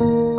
햇살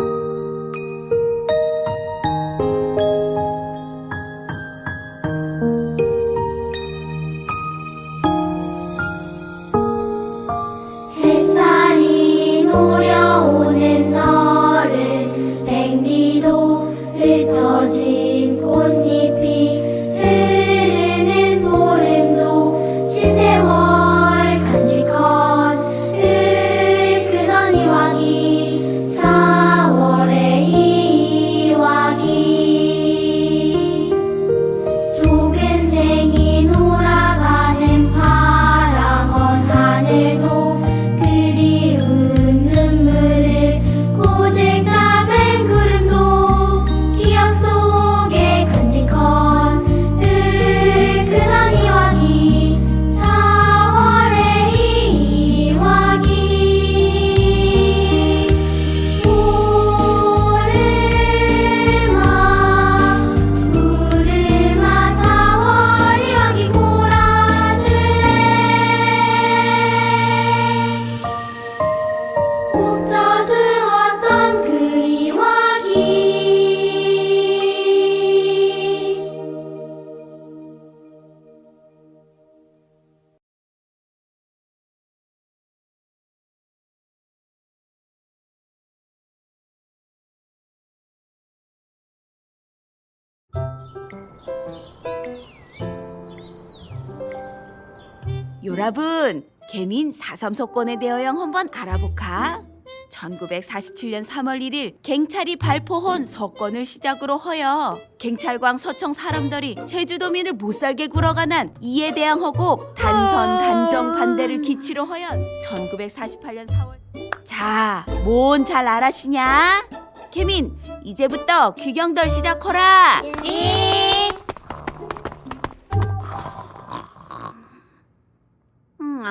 여러분, 개민 4.3 석권에 대하여 한번 알아볼까? 1947년 3월 1일 경찰이 발표한 석권을 시작으로 허여 경찰광 서청 사람들이 제주도민을 못살게 굴어가난 이에 대한 허고 단선 단정 반대를 기치로 허연 1948년 4월 자, 뭔 잘 알아시냐? 개민, 이제부터 귀경덜 시작하라.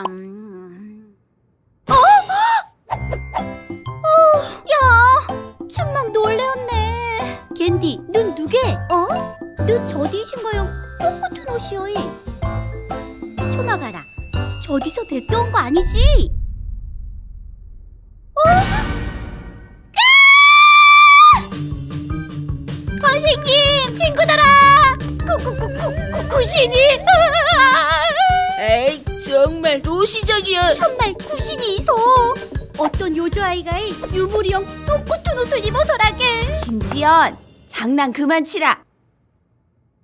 음. 춘막 놀래었네. 겐디, 눈 누게? 어? 너 저디신 거요? 똑같은 옷이여이. 초막아라. 저디서 베껴온 거 아니지? 어? 아! 선생님, 친구들아! 구구구구 구신이! 에이 정말 노시적이야 정말 구신이 있어. 어떤 요조아이가 유부리형 똑같은 옷을 입어서라게. 김지연, 장난 그만 치라.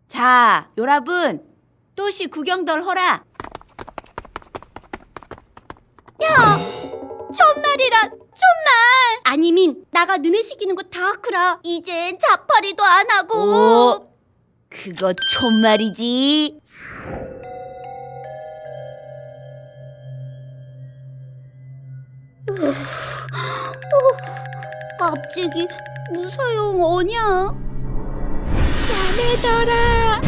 자, 여러분, 또시 구경덜 허라. 야, 정말이라 정말. 아니민 나가 너네 시키는 거 다 크라. 이젠 자파리도 안 하고. 오 그거 촌말이지 갑자기 무사용 어냐? 야매더라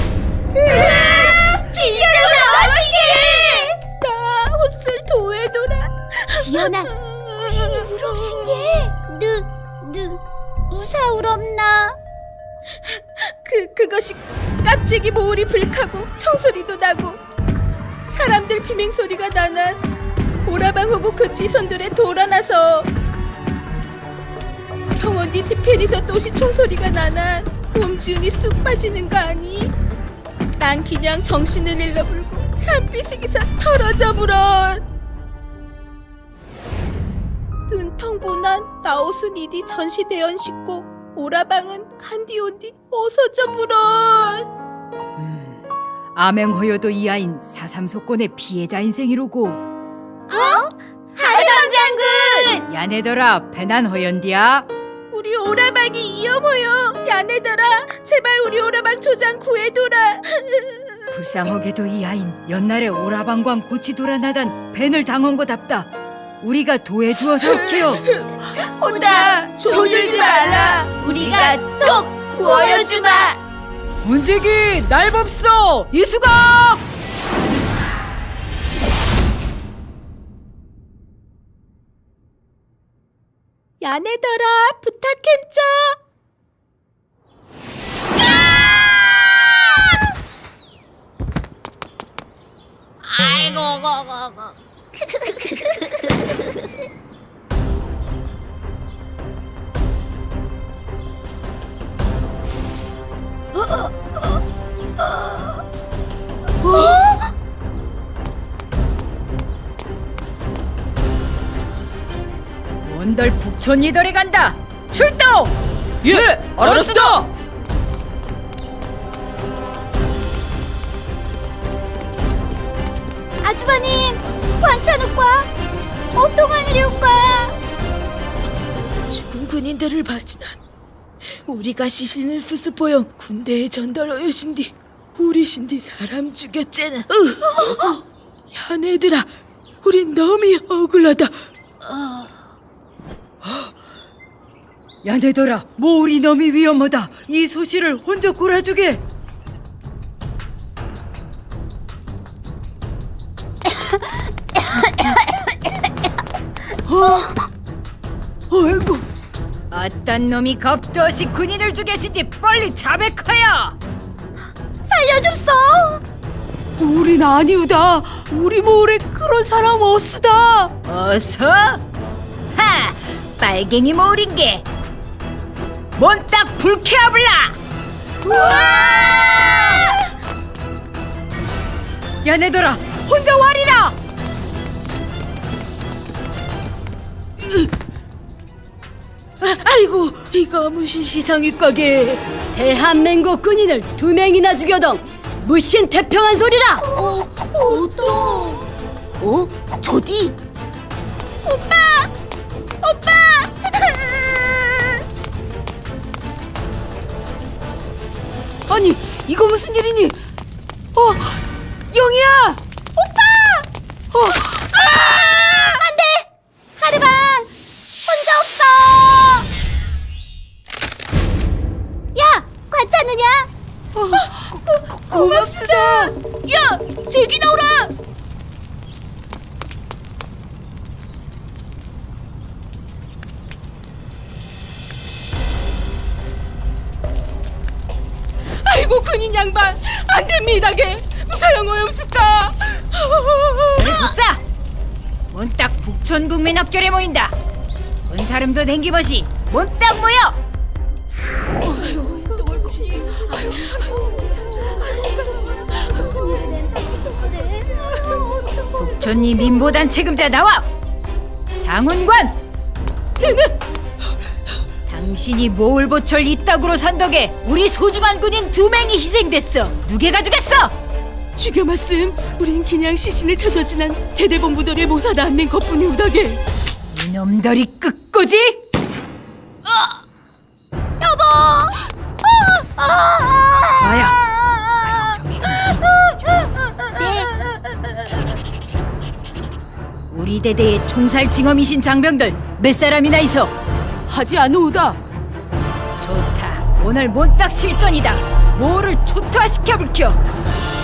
지시라고 나 옷을 도외둬라 지연아, 구신이 울음신 게. 느, 느, 무사 울없나? 그 그것이 깜찍이 모울이 불카고 청소리도 나고 사람들 비명 소리가 나난 오라방 후보 그 지선들에 돌아나서. 경원디 뒤편에서 또시 총소리가 나난 옴지운이 쑥 빠지는 거 아니? 난 그냥 정신을 잃어불고 산비스기사 털어져 불언 눈텅 보난 나옷은 이디 전시대연 싣고 오라방은 간디온디 어서져 불언 음, 암행허여도 이하인 사삼소권의 피해자 인생이로고 하리방 장군! 야네더라 배난 허연디야. 우리 오라방이 위험해요. 야네들아 제발 우리 오라방 조장 구해둬라. 불쌍하게도 이하인 옛날에 오라방광 고치 돌아나단 벤을 당한 거답다. 우리가 도해주어서 할게요. 혼다 조들지 말라 우리가 꼭 구하여주마. 문제기 날 법소 이수가 야네들아 부탁햄쪄 아이고, 고고고. 이덜에 간다. 출동! 예, 알았어. 아주버님, 관찬 오빠, 어떡한 일이 올 거야? 죽은 군인들을 맞이난 우리가 시신을 수습보여 군대에 전달하여 신디 우리 신디 사람 죽였잖아. 야네들아, 우린 너무 억울하다. 야네더라, 뭐 우리 놈이 위험하다. 이 소식을 혼자 골아주게. 아이고, 아딴 놈이 겁도시 군인을 죽였으니 빨리 자백하여. 살려줍소! 우린 아니우다. 우리 모래 그런 사람 없수다. 어서? 하! 빨갱이 모린 게. 몬딱 불쾌하블라. 야네더라, 혼자 와리라. 아, 아이고, 이거 무슨 시상일까게. 대한민국 군인을 두 명이나 죽여동 무신 태평한 소리라! 어, 어떠? 어? 저디? 아니, 이거 무슨 일이니? 어, 영희야! 하르방! 혼자 없어! 야! 관찮느냐? 고 맙습니다. 야, 제기 나오라. 양반 안 됩니다 게 무사영어 없을까? 불사! 몬딱 북촌 국민 학결에 모인다. 본 사람도 냉기머시 몬딱 모여! 옳지. 북촌리 민보단 책임자 나와! 장훈관! 당신이 모울보철 이따구로 산 덕에 우리 소중한 군인 두 명이 희생됐어. 누게? 주교 말씀 우린 그냥 시신을 쳐져 지난 대대본부들의 모사다 않는 것뿐이 우다게 이놈들이 끝꼬지? 여보! 아야, 우리 대대의 총살 징엄이신 장병들 몇 사람이나 있어? 하지 않으우다 좋다. 오늘 몬딱 실전이다. 모를 초토화시켜 불켜.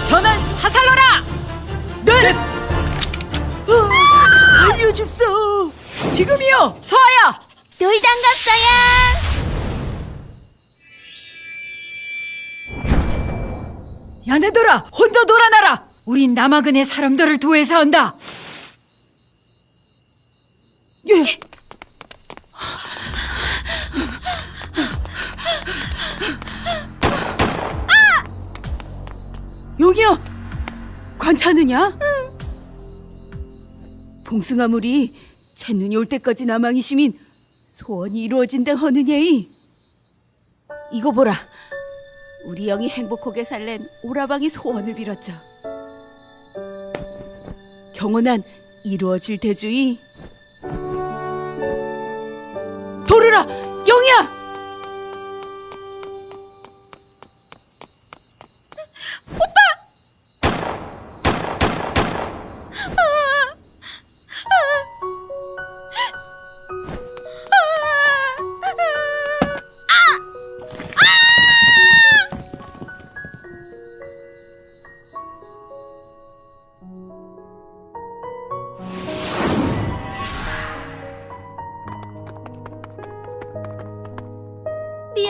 전원 사살러라. 네. 알려줍소 지금이요. 서하야. 놀당 갑사야! 야네들아, 혼자 놀아나라. 우린 남아근의 사람들을 도해서 한다. 관찮으냐? 봉숭아물이 첫눈이 올 때까지 나망이시민 소원이 이루어진다 허느냐이? 이거 보라. 우리 영이 행복하게 살랜 오라방이 소원을 빌었죠. 경원한 이루어질 대주의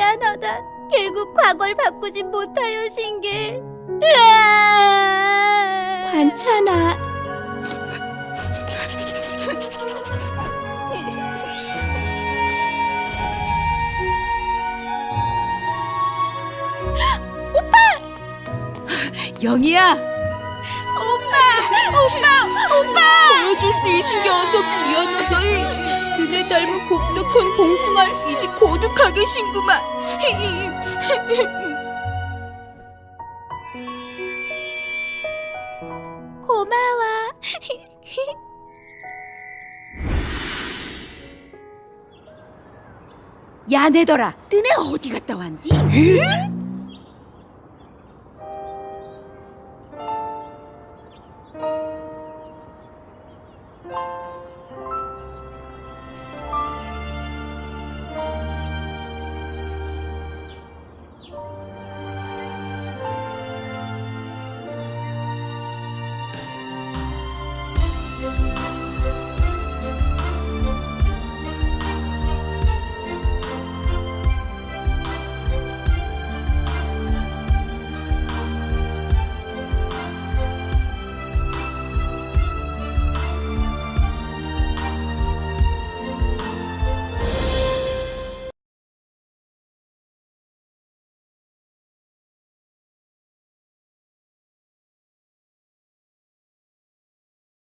미안하다. 결국 과거를 바꾸지 못하여 신게. 관찬아. 영희야! 오빠! 오빠! 오빠! 보여줄 수 있신 게 어서 미안하다 너네 닮은 곱득한 봉숭아를 이디 고득 하게 신구만. 고마워. 야 내더라. 너네 어디 갔다 왔니?